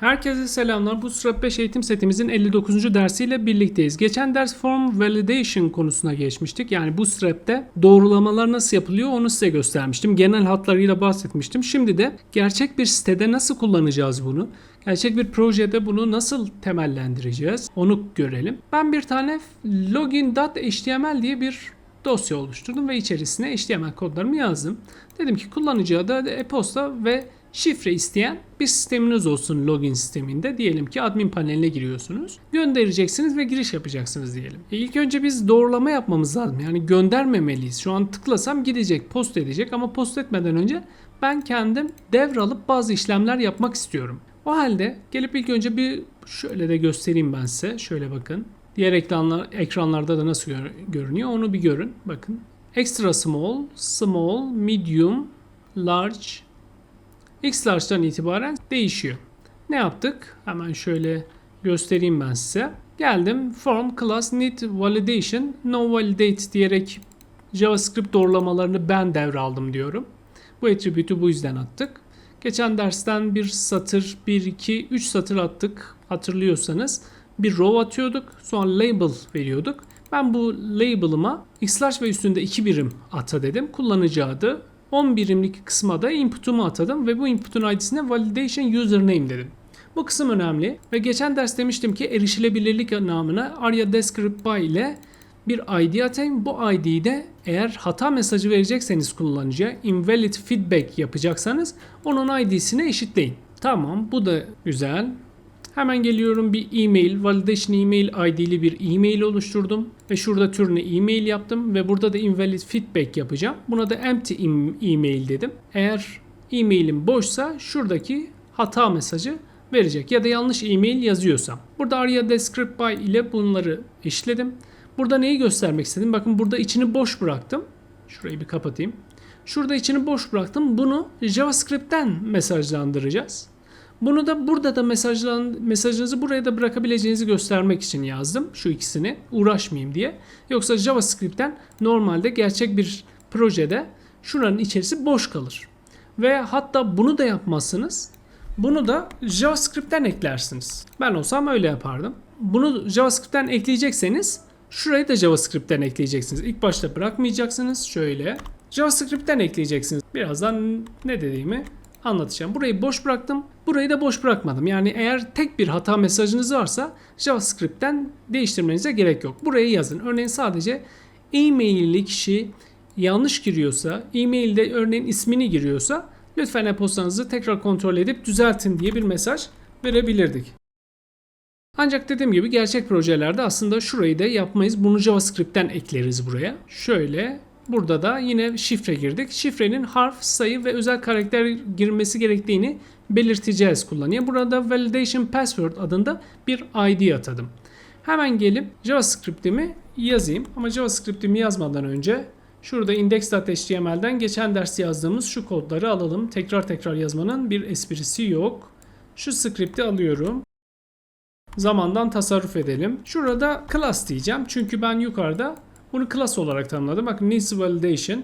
Herkese selamlar. Bu Strap 5 eğitim setimizin 59. dersiyle birlikteyiz. Geçen ders form validation konusuna geçmiştik. Yani bu Strap'te doğrulamalar nasıl yapılıyor onu size göstermiştim. Genel hatlarıyla bahsetmiştim. Şimdi de gerçek bir sitede nasıl kullanacağız bunu? Gerçek bir projede bunu nasıl temellendireceğiz? Onu görelim. Ben bir tane login.html diye bir dosya oluşturdum ve içerisine HTML kodlarımı yazdım. Dedim ki kullanıcı adı, e-posta ve şifre isteyen bir sisteminiz olsun login sisteminde. Diyelim ki admin paneline giriyorsunuz. Göndereceksiniz ve giriş yapacaksınız diyelim. E ilk önce biz doğrulama yapmamız lazım. Yani göndermemeliyiz. Şu an tıklasam gidecek, post edecek ama post etmeden önce ben kendim devralıp bazı işlemler yapmak istiyorum. O halde gelip ilk önce bir şöyle de göstereyim ben size. Şöyle bakın. Diğer ekranlar, ekranlarda da nasıl gör- görünüyor onu bir görün. Bakın. Extra small, small, medium, large, X large'dan itibaren değişiyor. Ne yaptık? Hemen şöyle göstereyim ben size. Geldim form class need validation no validate diyerek JavaScript doğrulamalarını ben devraldım diyorum. Bu attribute'ü bu yüzden attık. Geçen dersten bir satır, 1, 2, 3 satır attık hatırlıyorsanız. Bir row atıyorduk sonra label veriyorduk. Ben bu label'ıma xlarge ve üstünde 2 birim ata dedim. Kullanıcı adı 10 birimlik kısma da input'umu atadım ve bu input'un id'sine validation username dedim. Bu kısım önemli ve geçen ders demiştim ki erişilebilirlik namına descript by ile bir ID atayım. Bu ID'yi de eğer hata mesajı verecekseniz kullanıcıya invalid feedback yapacaksanız onun ID'sine eşitleyin. Tamam bu da güzel. Hemen geliyorum bir e-mail, validation email ID'li bir e-mail oluşturdum. Ve şurada türüne e-mail yaptım ve burada da invalid feedback yapacağım. Buna da empty em- email dedim. Eğer e-mailim boşsa şuradaki hata mesajı verecek ya da yanlış e-mail yazıyorsam. Burada araya descript by ile bunları eşledim. Burada neyi göstermek istedim? Bakın burada içini boş bıraktım. Şurayı bir kapatayım. Şurada içini boş bıraktım. Bunu JavaScript'ten mesajlandıracağız. Bunu da burada da mesajlan, mesajınızı buraya da bırakabileceğinizi göstermek için yazdım. Şu ikisini uğraşmayayım diye. Yoksa JavaScript'ten normalde gerçek bir projede şuranın içerisi boş kalır. Ve hatta bunu da yapmazsınız. Bunu da JavaScript'ten eklersiniz. Ben olsam öyle yapardım. Bunu JavaScript'ten ekleyecekseniz şurayı da JavaScript'ten ekleyeceksiniz. İlk başta bırakmayacaksınız. Şöyle JavaScript'ten ekleyeceksiniz. Birazdan ne dediğimi anlatacağım. Burayı boş bıraktım. Burayı da boş bırakmadım. Yani eğer tek bir hata mesajınız varsa JavaScript'ten değiştirmenize gerek yok. Buraya yazın. Örneğin sadece e-mail'li kişi yanlış giriyorsa, e-mailde örneğin ismini giriyorsa lütfen e-postanızı tekrar kontrol edip düzeltin diye bir mesaj verebilirdik. Ancak dediğim gibi gerçek projelerde aslında şurayı da yapmayız. Bunu JavaScript'ten ekleriz buraya. Şöyle burada da yine şifre girdik. Şifrenin harf, sayı ve özel karakter girmesi gerektiğini belirteceğiz kullanıya. Burada validation password adında bir ID atadım. Hemen gelip JavaScript'imi yazayım. Ama JavaScript'imi yazmadan önce şurada index.html'den geçen ders yazdığımız şu kodları alalım. Tekrar tekrar yazmanın bir esprisi yok. Şu script'i alıyorum zamandan tasarruf edelim. Şurada class diyeceğim. Çünkü ben yukarıda bunu class olarak tanımladım. Bakın needs validation.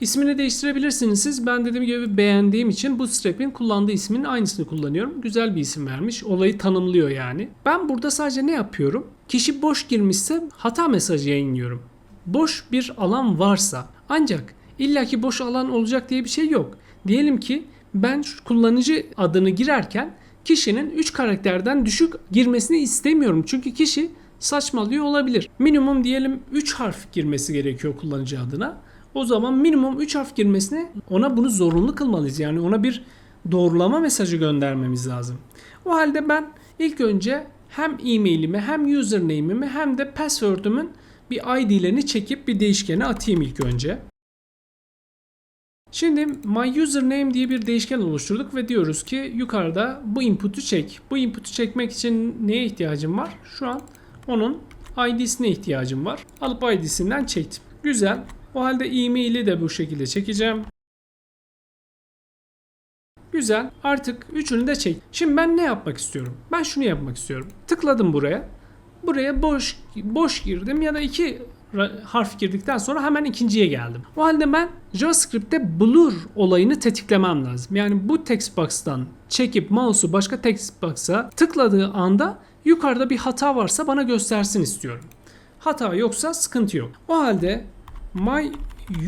İsmini değiştirebilirsiniz siz. Ben dediğim gibi beğendiğim için bu strap'in kullandığı ismin aynısını kullanıyorum. Güzel bir isim vermiş. Olayı tanımlıyor yani. Ben burada sadece ne yapıyorum? Kişi boş girmişse hata mesajı yayınlıyorum. Boş bir alan varsa ancak illaki boş alan olacak diye bir şey yok. Diyelim ki ben kullanıcı adını girerken kişinin 3 karakterden düşük girmesini istemiyorum. Çünkü kişi saçmalıyor olabilir. Minimum diyelim 3 harf girmesi gerekiyor kullanıcı adına. O zaman minimum 3 harf girmesine ona bunu zorunlu kılmalıyız. Yani ona bir doğrulama mesajı göndermemiz lazım. O halde ben ilk önce hem e-mailimi hem username'imi hem de password'ümün bir ID'lerini çekip bir değişkene atayım ilk önce. Şimdi my username diye bir değişken oluşturduk ve diyoruz ki yukarıda bu input'u çek. Bu input'u çekmek için neye ihtiyacım var? Şu an onun ID'sine ihtiyacım var. Alıp ID'sinden çektim. Güzel. O halde e-mail'i de bu şekilde çekeceğim. Güzel. Artık üçünü de çek. Şimdi ben ne yapmak istiyorum? Ben şunu yapmak istiyorum. Tıkladım buraya. Buraya boş boş girdim ya da iki harf girdikten sonra hemen ikinciye geldim. O halde ben JavaScript'te blur olayını tetiklemem lazım. Yani bu text box'tan çekip mouse'u başka text box'a tıkladığı anda yukarıda bir hata varsa bana göstersin istiyorum. Hata yoksa sıkıntı yok. O halde my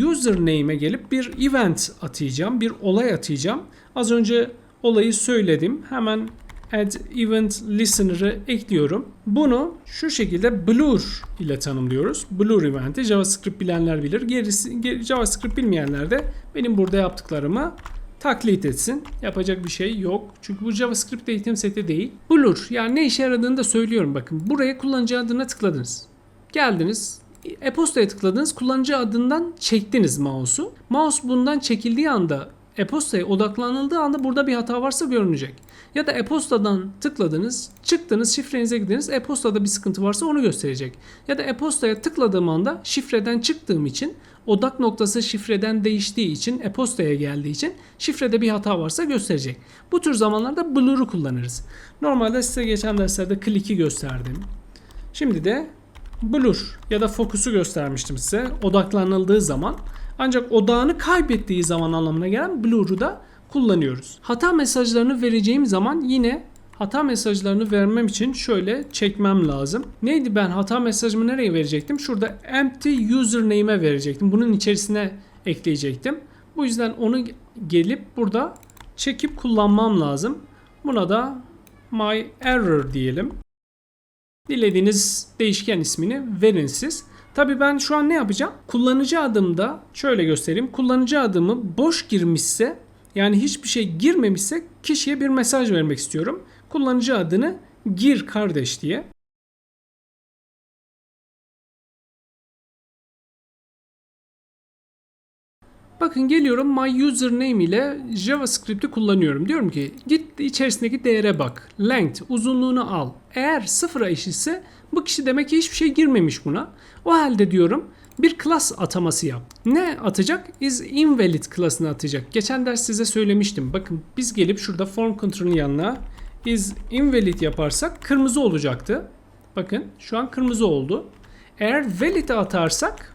username'e gelip bir event atayacağım, bir olay atayacağım. Az önce olayı söyledim. Hemen add event listener'ı ekliyorum. Bunu şu şekilde blur ile tanımlıyoruz. Blur eventi JavaScript bilenler bilir. Gerisi ger- JavaScript bilmeyenler de benim burada yaptıklarımı taklit etsin. Yapacak bir şey yok. Çünkü bu JavaScript eğitim seti değil. Blur yani ne işe yaradığını da söylüyorum bakın. Buraya kullanıcı adına tıkladınız. Geldiniz. E-postaya tıkladınız. Kullanıcı adından çektiniz mouse'u. Mouse bundan çekildiği anda e-postaya odaklanıldığı anda burada bir hata varsa görünecek. Ya da e-postadan tıkladınız, çıktınız, şifrenize girdiniz. E-postada bir sıkıntı varsa onu gösterecek. Ya da e-postaya tıkladığım anda şifreden çıktığım için odak noktası şifreden değiştiği için e-postaya geldiği için şifrede bir hata varsa gösterecek. Bu tür zamanlarda blur'u kullanırız. Normalde size geçen derslerde click'i gösterdim. Şimdi de blur ya da fokusu göstermiştim size odaklanıldığı zaman. Ancak odağını kaybettiği zaman anlamına gelen blur'u da kullanıyoruz. Hata mesajlarını vereceğim zaman yine hata mesajlarını vermem için şöyle çekmem lazım. Neydi ben hata mesajımı nereye verecektim? Şurada empty username'e verecektim. Bunun içerisine ekleyecektim. Bu yüzden onu gelip burada çekip kullanmam lazım. Buna da my error diyelim. Dilediğiniz değişken ismini verin siz. Tabii ben şu an ne yapacağım? Kullanıcı adımda şöyle göstereyim. Kullanıcı adımı boş girmişse yani hiçbir şey girmemişse kişiye bir mesaj vermek istiyorum. Kullanıcı adını gir kardeş diye. Bakın geliyorum my username ile JavaScript'i kullanıyorum. Diyorum ki git içerisindeki değere bak. Length uzunluğunu al. Eğer sıfıra eşitse bu kişi demek ki hiçbir şey girmemiş buna. O halde diyorum bir class ataması yap. Ne atacak? Is invalid class'ını atacak. Geçen ders size söylemiştim. Bakın biz gelip şurada form control'ün yanına is invalid yaparsak kırmızı olacaktı. Bakın şu an kırmızı oldu. Eğer valid'i atarsak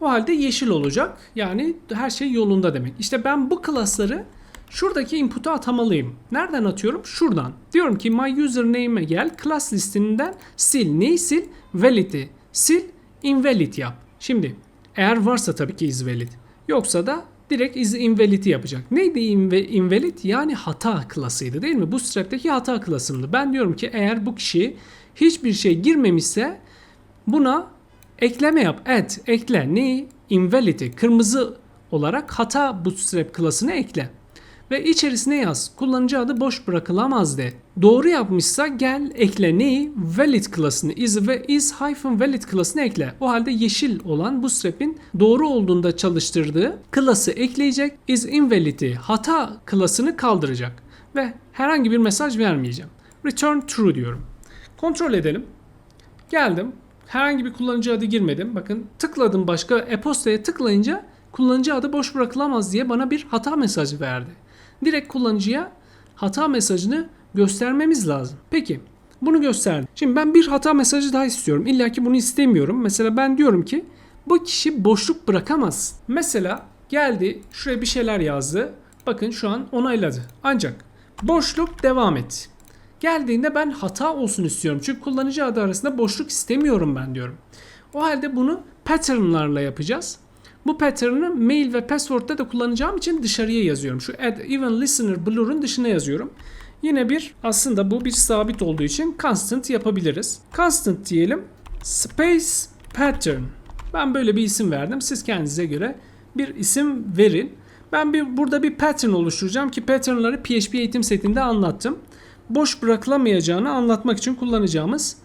o halde yeşil olacak. Yani her şey yolunda demek. İşte ben bu klasları şuradaki input'a atamalıyım. Nereden atıyorum? Şuradan. Diyorum ki my username'e gel. Class listinden sil. Neyi sil? Valid'i sil. Invalid yap. Şimdi eğer varsa tabii ki is valid. Yoksa da direkt is invalid'i yapacak. Neydi invalid? Yani hata klasıydı değil mi? Bu Bootstrap'teki hata klasımdı. Ben diyorum ki eğer bu kişi hiçbir şey girmemişse buna ekleme yap. Add, ekle. Neyi? Invalid'i kırmızı olarak hata bootstrap klasını ekle. Ve içerisine yaz. Kullanıcı adı boş bırakılamaz de. Doğru yapmışsa gel ekle neyi? Valid klasını is ve is hyphen valid klasını ekle. O halde yeşil olan bootstrap'in doğru olduğunda çalıştırdığı klası ekleyecek. Is invalid'i hata klasını kaldıracak. Ve herhangi bir mesaj vermeyeceğim. Return true diyorum. Kontrol edelim. Geldim. Herhangi bir kullanıcı adı girmedim. Bakın tıkladım başka e-postaya tıklayınca kullanıcı adı boş bırakılamaz diye bana bir hata mesajı verdi. Direkt kullanıcıya hata mesajını göstermemiz lazım. Peki bunu gösterdim. Şimdi ben bir hata mesajı daha istiyorum. İlla ki bunu istemiyorum. Mesela ben diyorum ki bu kişi boşluk bırakamaz. Mesela geldi şuraya bir şeyler yazdı. Bakın şu an onayladı. Ancak boşluk devam et. Geldiğinde ben hata olsun istiyorum. Çünkü kullanıcı adı arasında boşluk istemiyorum ben diyorum. O halde bunu patternlarla yapacağız. Bu pattern'ı mail ve password'da da kullanacağım için dışarıya yazıyorum. Şu add even listener blur'un dışına yazıyorum. Yine bir aslında bu bir sabit olduğu için constant yapabiliriz. Constant diyelim. Space pattern. Ben böyle bir isim verdim. Siz kendinize göre bir isim verin. Ben bir burada bir pattern oluşturacağım ki patternları PHP eğitim setinde anlattım. Boş bırakılamayacağını anlatmak için kullanacağımız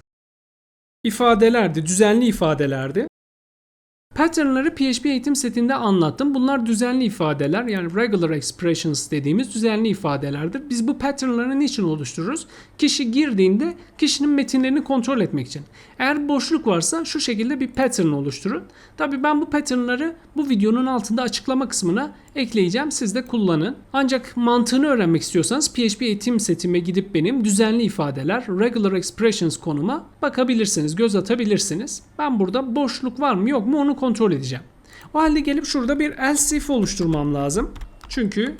ifadelerdi, düzenli ifadelerdi. Pattern'ları PHP eğitim setinde anlattım. Bunlar düzenli ifadeler yani regular expressions dediğimiz düzenli ifadelerdir. Biz bu pattern'ları niçin oluştururuz? Kişi girdiğinde kişinin metinlerini kontrol etmek için. Eğer boşluk varsa şu şekilde bir pattern oluşturun. Tabi ben bu pattern'ları bu videonun altında açıklama kısmına ekleyeceğim. Siz de kullanın. Ancak mantığını öğrenmek istiyorsanız PHP eğitim setime gidip benim düzenli ifadeler regular expressions konuma bakabilirsiniz, göz atabilirsiniz. Ben burada boşluk var mı yok mu onu kontrol edeceğim. O halde gelip şurada bir else if oluşturmam lazım. Çünkü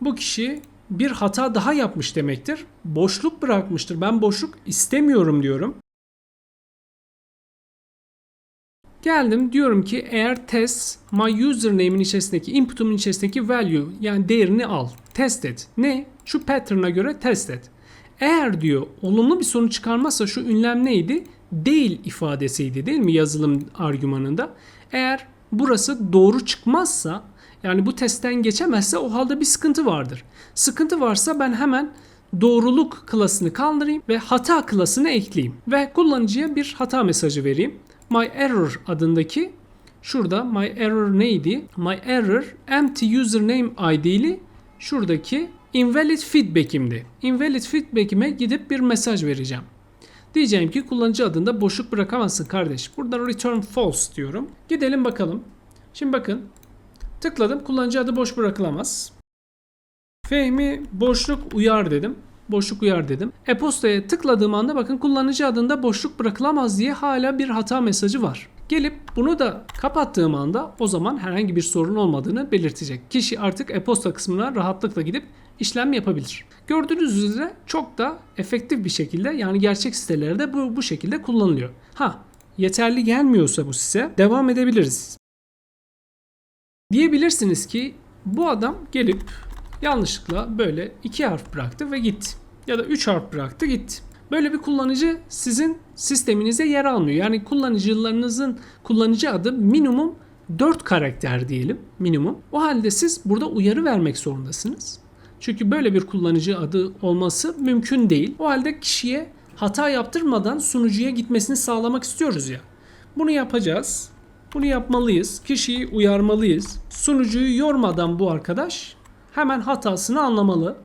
bu kişi bir hata daha yapmış demektir. Boşluk bırakmıştır. Ben boşluk istemiyorum diyorum. Geldim diyorum ki eğer test my username'in içerisindeki input'umun içerisindeki value yani değerini al. Test et. Ne? Şu pattern'a göre test et. Eğer diyor olumlu bir sonuç çıkarmazsa şu ünlem neydi? Değil ifadesiydi değil mi yazılım argümanında? Eğer burası doğru çıkmazsa yani bu testten geçemezse o halde bir sıkıntı vardır. Sıkıntı varsa ben hemen doğruluk klasını kaldırayım ve hata klasını ekleyeyim. Ve kullanıcıya bir hata mesajı vereyim. My error adındaki şurada my error neydi? My error empty username ID'li şuradaki invalid feedback'imdi. Invalid feedback'ime gidip bir mesaj vereceğim. Diyeceğim ki kullanıcı adında boşluk bırakamazsın kardeş. Burada return false diyorum. Gidelim bakalım. Şimdi bakın. Tıkladım. Kullanıcı adı boş bırakılamaz. Fehmi boşluk uyar dedim. Boşluk uyar dedim. E-postaya tıkladığım anda bakın kullanıcı adında boşluk bırakılamaz diye hala bir hata mesajı var. Gelip bunu da kapattığım anda o zaman herhangi bir sorun olmadığını belirtecek. Kişi artık e-posta kısmına rahatlıkla gidip işlem yapabilir. Gördüğünüz üzere çok da efektif bir şekilde yani gerçek sitelerde bu, bu şekilde kullanılıyor. Ha yeterli gelmiyorsa bu size devam edebiliriz. Diyebilirsiniz ki bu adam gelip yanlışlıkla böyle iki harf bıraktı ve gitti. Ya da üç harf bıraktı gitti. Böyle bir kullanıcı sizin sisteminize yer almıyor. Yani kullanıcılarınızın kullanıcı adı minimum 4 karakter diyelim minimum. O halde siz burada uyarı vermek zorundasınız. Çünkü böyle bir kullanıcı adı olması mümkün değil. O halde kişiye hata yaptırmadan sunucuya gitmesini sağlamak istiyoruz ya. Bunu yapacağız. Bunu yapmalıyız. Kişiyi uyarmalıyız. Sunucuyu yormadan bu arkadaş hemen hatasını anlamalı.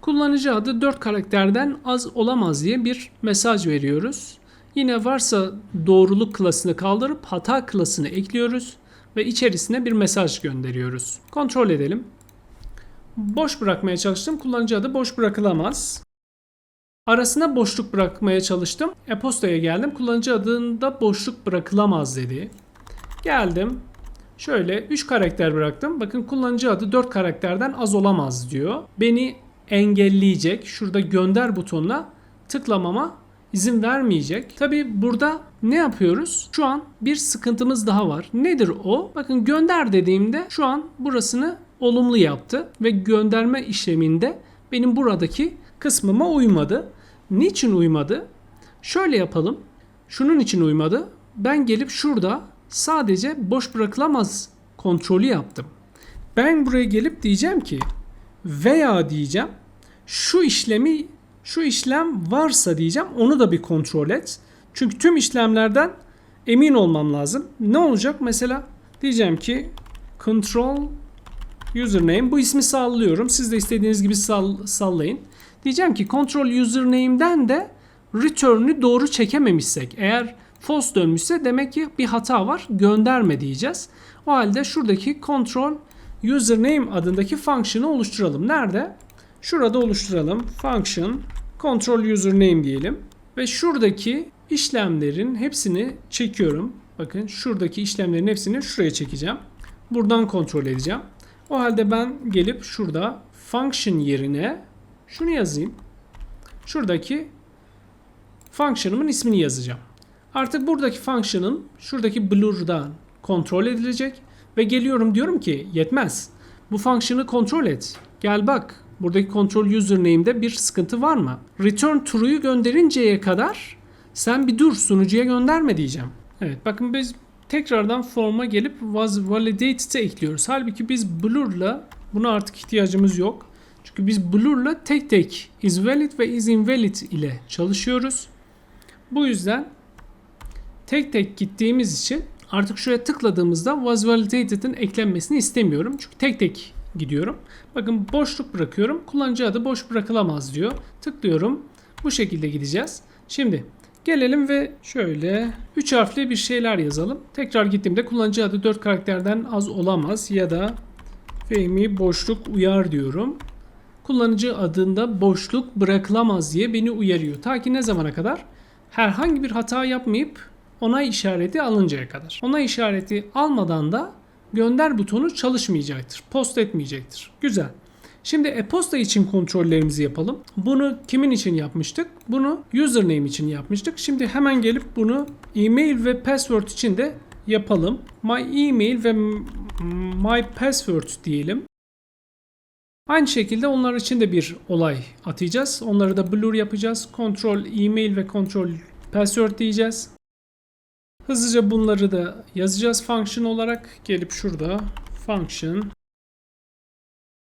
Kullanıcı adı 4 karakterden az olamaz diye bir mesaj veriyoruz. Yine varsa doğruluk klasını kaldırıp hata klasını ekliyoruz ve içerisine bir mesaj gönderiyoruz. Kontrol edelim. Boş bırakmaya çalıştım. Kullanıcı adı boş bırakılamaz. Arasına boşluk bırakmaya çalıştım. E-postaya geldim. Kullanıcı adında boşluk bırakılamaz dedi. Geldim. Şöyle 3 karakter bıraktım. Bakın kullanıcı adı 4 karakterden az olamaz diyor. Beni engelleyecek. Şurada gönder butonuna tıklamama izin vermeyecek. Tabi burada ne yapıyoruz? Şu an bir sıkıntımız daha var. Nedir o? Bakın gönder dediğimde şu an burasını olumlu yaptı ve gönderme işleminde benim buradaki kısmıma uymadı. Niçin uymadı? Şöyle yapalım. Şunun için uymadı. Ben gelip şurada sadece boş bırakılamaz kontrolü yaptım. Ben buraya gelip diyeceğim ki veya diyeceğim şu işlemi şu işlem varsa diyeceğim onu da bir kontrol et. Çünkü tüm işlemlerden emin olmam lazım. Ne olacak mesela diyeceğim ki control username bu ismi sallıyorum. Siz de istediğiniz gibi sall sallayın. Diyeceğim ki control username'den de return'ü doğru çekememişsek eğer false dönmüşse demek ki bir hata var gönderme diyeceğiz. O halde şuradaki control username adındaki function'ı oluşturalım. Nerede? Şurada oluşturalım. Function control username diyelim. Ve şuradaki işlemlerin hepsini çekiyorum. Bakın şuradaki işlemlerin hepsini şuraya çekeceğim. Buradan kontrol edeceğim. O halde ben gelip şurada function yerine şunu yazayım. Şuradaki function'ımın ismini yazacağım. Artık buradaki function'ım şuradaki blur'dan kontrol edilecek ve geliyorum diyorum ki yetmez. Bu function'ı kontrol et. Gel bak buradaki control username'de bir sıkıntı var mı? Return true'yu gönderinceye kadar sen bir dur sunucuya gönderme diyeceğim. Evet bakın biz tekrardan forma gelip was validated'e ekliyoruz. Halbuki biz blur'la buna artık ihtiyacımız yok. Çünkü biz blur'la tek tek is valid ve is invalid ile çalışıyoruz. Bu yüzden tek tek gittiğimiz için artık şuraya tıkladığımızda was validated'ın eklenmesini istemiyorum. Çünkü tek tek gidiyorum. Bakın boşluk bırakıyorum. Kullanıcı adı boş bırakılamaz diyor. Tıklıyorum. Bu şekilde gideceğiz. Şimdi gelelim ve şöyle 3 harfli bir şeyler yazalım. Tekrar gittiğimde kullanıcı adı 4 karakterden az olamaz ya da Fehmi boşluk uyar diyorum. Kullanıcı adında boşluk bırakılamaz diye beni uyarıyor. Ta ki ne zamana kadar? Herhangi bir hata yapmayıp onay işareti alıncaya kadar. Onay işareti almadan da gönder butonu çalışmayacaktır. Post etmeyecektir. Güzel. Şimdi e-posta için kontrollerimizi yapalım. Bunu kimin için yapmıştık? Bunu username için yapmıştık. Şimdi hemen gelip bunu e-mail ve password için de yapalım. My email ve my password diyelim. Aynı şekilde onlar için de bir olay atacağız. Onları da blur yapacağız. Control email ve control password diyeceğiz. Hızlıca bunları da yazacağız function olarak. Gelip şurada function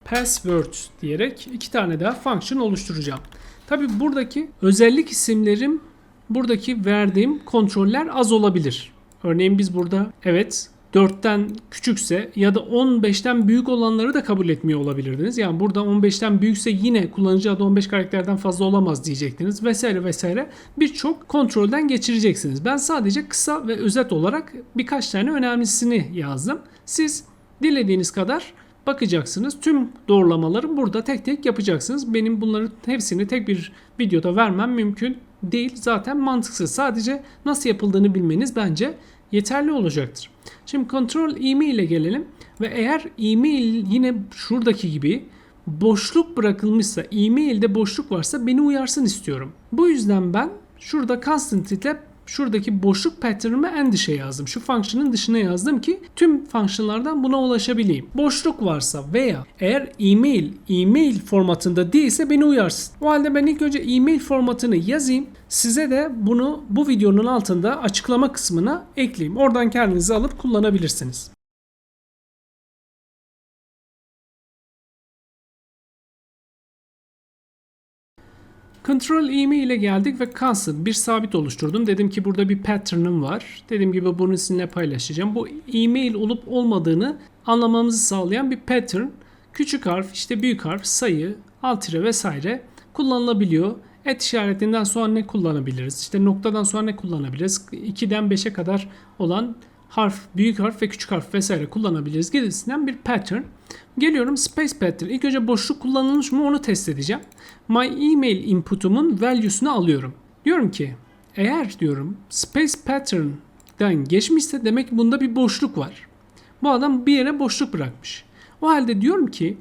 password diyerek iki tane daha function oluşturacağım. Tabi buradaki özellik isimlerim buradaki verdiğim kontroller az olabilir. Örneğin biz burada evet 4'ten küçükse ya da 15'ten büyük olanları da kabul etmiyor olabilirdiniz. Yani burada 15'ten büyükse yine kullanıcı adı 15 karakterden fazla olamaz diyecektiniz vesaire vesaire. Birçok kontrolden geçireceksiniz. Ben sadece kısa ve özet olarak birkaç tane önemlisini yazdım. Siz dilediğiniz kadar bakacaksınız. Tüm doğrulamaları burada tek tek yapacaksınız. Benim bunların hepsini tek bir videoda vermem mümkün değil. Zaten mantıksız. Sadece nasıl yapıldığını bilmeniz bence yeterli olacaktır. Şimdi kontrol email ile gelelim ve eğer email yine şuradaki gibi boşluk bırakılmışsa, e-mailde boşluk varsa beni uyarsın istiyorum. Bu yüzden ben şurada constant ile şuradaki boşluk pattern'ımı en dışa yazdım. Şu function'ın dışına yazdım ki tüm function'lardan buna ulaşabileyim. Boşluk varsa veya eğer e-mail e-mail formatında değilse beni uyarsın. O halde ben ilk önce e-mail formatını yazayım. Size de bunu bu videonun altında açıklama kısmına ekleyeyim. Oradan kendinizi alıp kullanabilirsiniz. Control email ile geldik ve constant bir sabit oluşturdum. Dedim ki burada bir pattern'ım var. Dediğim gibi bunu sizinle paylaşacağım. Bu email olup olmadığını anlamamızı sağlayan bir pattern. Küçük harf, işte büyük harf, sayı, alt vesaire kullanılabiliyor. Et işaretinden sonra ne kullanabiliriz? İşte noktadan sonra ne kullanabiliriz? 2'den 5'e kadar olan harf, büyük harf ve küçük harf vesaire kullanabiliriz gibisinden bir pattern. Geliyorum space pattern. İlk önce boşluk kullanılmış mı onu test edeceğim. My email input'umun value'sunu alıyorum. Diyorum ki eğer diyorum space pattern'dan geçmişse demek bunda bir boşluk var. Bu adam bir yere boşluk bırakmış. O halde diyorum ki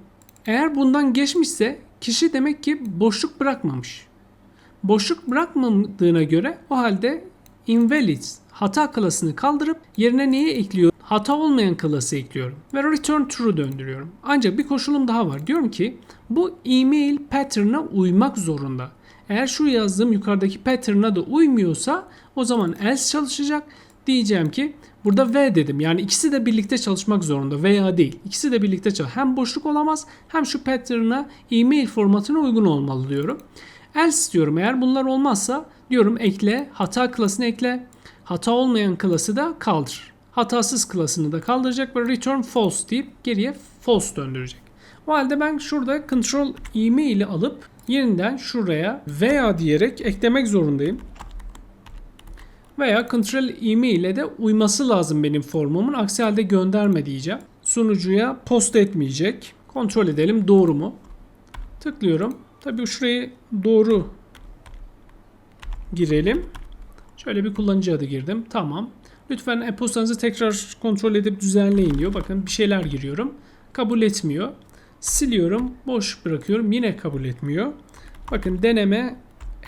eğer bundan geçmişse kişi demek ki boşluk bırakmamış. Boşluk bırakmadığına göre o halde invalid hata klasını kaldırıp yerine neyi ekliyor? Hata olmayan klası ekliyorum ve return true döndürüyorum. Ancak bir koşulum daha var. Diyorum ki bu email pattern'a uymak zorunda. Eğer şu yazdığım yukarıdaki pattern'a da uymuyorsa o zaman else çalışacak. Diyeceğim ki burada ve dedim. Yani ikisi de birlikte çalışmak zorunda veya değil. İkisi de birlikte çalış. Hem boşluk olamaz hem şu pattern'a email formatına uygun olmalı diyorum. Else diyorum eğer bunlar olmazsa diyorum ekle hata klasını ekle. Hata olmayan klası da kaldır. Hatasız klasını da kaldıracak ve return false deyip geriye false döndürecek. O halde ben şurada control email'i alıp yeniden şuraya veya diyerek eklemek zorundayım. Veya control email ile de uyması lazım benim formumun. Aksi halde gönderme diyeceğim. Sunucuya post etmeyecek. Kontrol edelim doğru mu? Tıklıyorum. Tabii şurayı doğru girelim. Şöyle bir kullanıcı adı girdim. Tamam. Lütfen e-postanızı tekrar kontrol edip düzenleyin diyor. Bakın bir şeyler giriyorum. Kabul etmiyor. Siliyorum. Boş bırakıyorum. Yine kabul etmiyor. Bakın deneme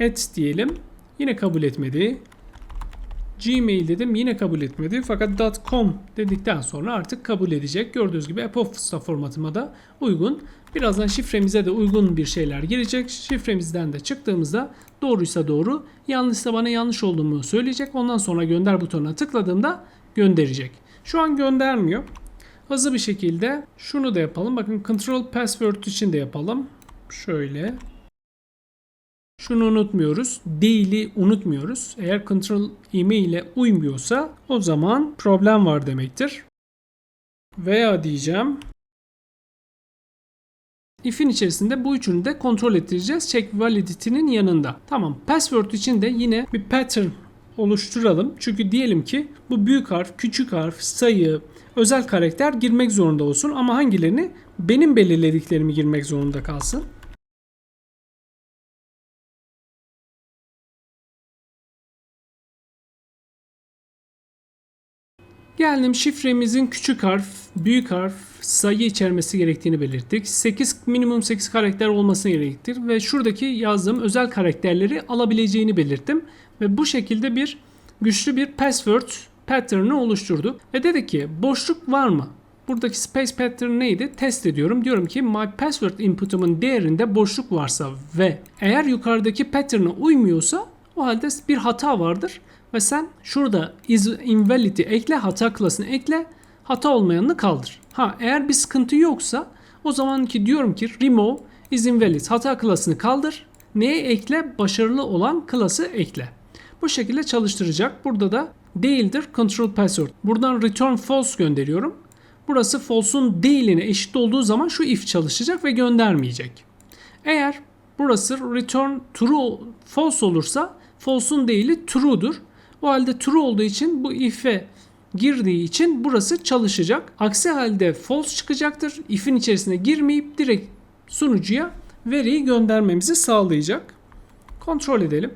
et diyelim. Yine kabul etmedi. Gmail dedim yine kabul etmedi. Fakat .com dedikten sonra artık kabul edecek. Gördüğünüz gibi e-posta formatıma da uygun. Birazdan şifremize de uygun bir şeyler girecek. Şifremizden de çıktığımızda doğruysa doğru, yanlışsa bana yanlış olduğumu söyleyecek. Ondan sonra gönder butonuna tıkladığımda gönderecek. Şu an göndermiyor. Hızlı bir şekilde şunu da yapalım. Bakın control password için de yapalım. Şöyle Şunu unutmuyoruz. Değil'i unutmuyoruz. Eğer Ctrl email ile uymuyorsa o zaman problem var demektir. Veya diyeceğim if'in içerisinde bu üçünü de kontrol ettireceğiz check validity'nin yanında. Tamam. Password için de yine bir pattern oluşturalım. Çünkü diyelim ki bu büyük harf, küçük harf, sayı, özel karakter girmek zorunda olsun ama hangilerini benim belirlediklerimi girmek zorunda kalsın. Geldim şifremizin küçük harf, büyük harf, sayı içermesi gerektiğini belirttik. 8 minimum 8 karakter olması gerektir ve şuradaki yazdığım özel karakterleri alabileceğini belirttim ve bu şekilde bir güçlü bir password pattern'ı oluşturdu. Ve dedi ki boşluk var mı? Buradaki space pattern neydi? Test ediyorum. Diyorum ki my password input'umun değerinde boşluk varsa ve eğer yukarıdaki pattern'a uymuyorsa o halde bir hata vardır. Ve sen şurada is invalid'i ekle, hata klasını ekle, hata olmayanını kaldır. Ha eğer bir sıkıntı yoksa o zaman ki diyorum ki remove is invalid, hata klasını kaldır. Neye ekle? Başarılı olan klası ekle. Bu şekilde çalıştıracak. Burada da değildir control password. Buradan return false gönderiyorum. Burası false'un değiline eşit olduğu zaman şu if çalışacak ve göndermeyecek. Eğer burası return true false olursa false'un değili true'dur. O halde true olduğu için bu if'e girdiği için burası çalışacak. Aksi halde false çıkacaktır. If'in içerisine girmeyip direkt sunucuya veriyi göndermemizi sağlayacak. Kontrol edelim.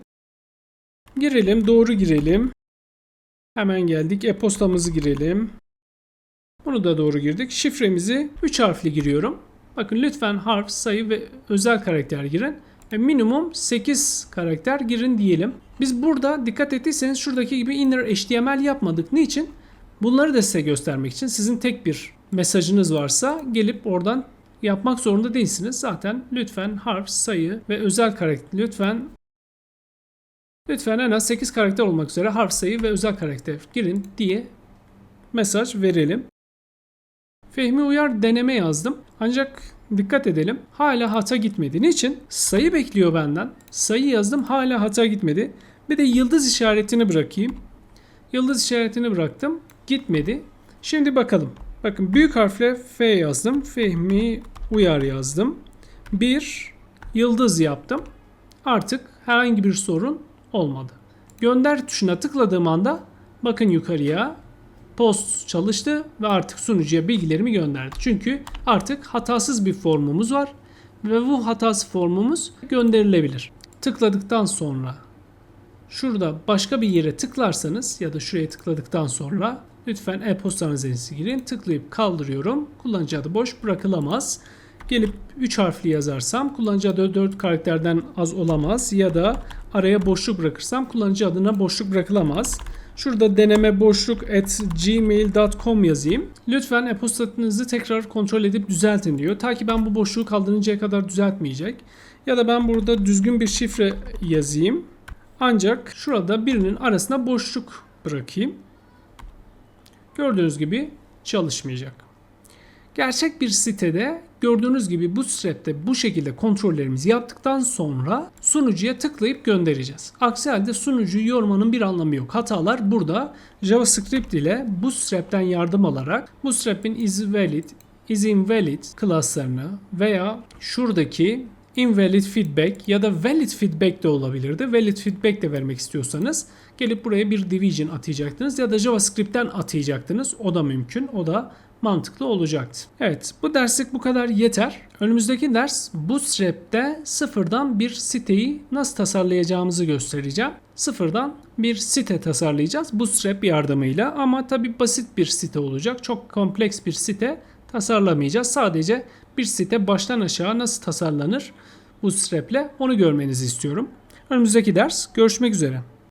Girelim, doğru girelim. Hemen geldik. E-postamızı girelim. Bunu da doğru girdik. Şifremizi 3 harfli giriyorum. Bakın lütfen harf, sayı ve özel karakter girin. Ve minimum 8 karakter girin diyelim. Biz burada dikkat ettiyseniz şuradaki gibi inner HTML yapmadık. Niçin? Bunları da size göstermek için sizin tek bir mesajınız varsa gelip oradan yapmak zorunda değilsiniz. Zaten lütfen harf, sayı ve özel karakter lütfen lütfen en az 8 karakter olmak üzere harf, sayı ve özel karakter girin diye mesaj verelim. Fehmi Uyar deneme yazdım. Ancak dikkat edelim. Hala hata gitmedi. Niçin? Sayı bekliyor benden. Sayı yazdım hala hata gitmedi. Bir de yıldız işaretini bırakayım. Yıldız işaretini bıraktım. Gitmedi. Şimdi bakalım. Bakın büyük harfle F yazdım. Fehmi Uyar yazdım. Bir yıldız yaptım. Artık herhangi bir sorun olmadı. Gönder tuşuna tıkladığım anda bakın yukarıya post çalıştı ve artık sunucuya bilgilerimi gönderdi. Çünkü artık hatasız bir formumuz var ve bu hatası formumuz gönderilebilir. Tıkladıktan sonra şurada başka bir yere tıklarsanız ya da şuraya tıkladıktan sonra lütfen e-postanız adresi girin. Tıklayıp kaldırıyorum. Kullanıcı adı boş bırakılamaz. Gelip 3 harfli yazarsam kullanıcı adı 4 karakterden az olamaz ya da araya boşluk bırakırsam kullanıcı adına boşluk bırakılamaz. Şurada deneme boşluk at gmail.com yazayım. Lütfen e-postanızı tekrar kontrol edip düzeltin diyor. Ta ki ben bu boşluğu kaldırıncaya kadar düzeltmeyecek. Ya da ben burada düzgün bir şifre yazayım. Ancak şurada birinin arasına boşluk bırakayım. Gördüğünüz gibi çalışmayacak. Gerçek bir sitede gördüğünüz gibi Bootstrap'te bu şekilde kontrollerimizi yaptıktan sonra sunucuya tıklayıp göndereceğiz. Aksi halde sunucuyu yormanın bir anlamı yok. Hatalar burada JavaScript ile Bootstrap'ten yardım alarak Bootstrap'in isValid, isInvalid klaslarını veya şuradaki invalid feedback ya da valid feedback de olabilirdi. Valid feedback de vermek istiyorsanız gelip buraya bir division atayacaktınız ya da JavaScript'ten atayacaktınız. O da mümkün. O da mantıklı olacaktı. Evet bu derslik bu kadar yeter. Önümüzdeki ders Bootstrap'te sıfırdan bir siteyi nasıl tasarlayacağımızı göstereceğim. Sıfırdan bir site tasarlayacağız Bootstrap yardımıyla ama tabi basit bir site olacak. Çok kompleks bir site tasarlamayacağız. Sadece bir site baştan aşağı nasıl tasarlanır Bootstrap'le onu görmenizi istiyorum. Önümüzdeki ders görüşmek üzere.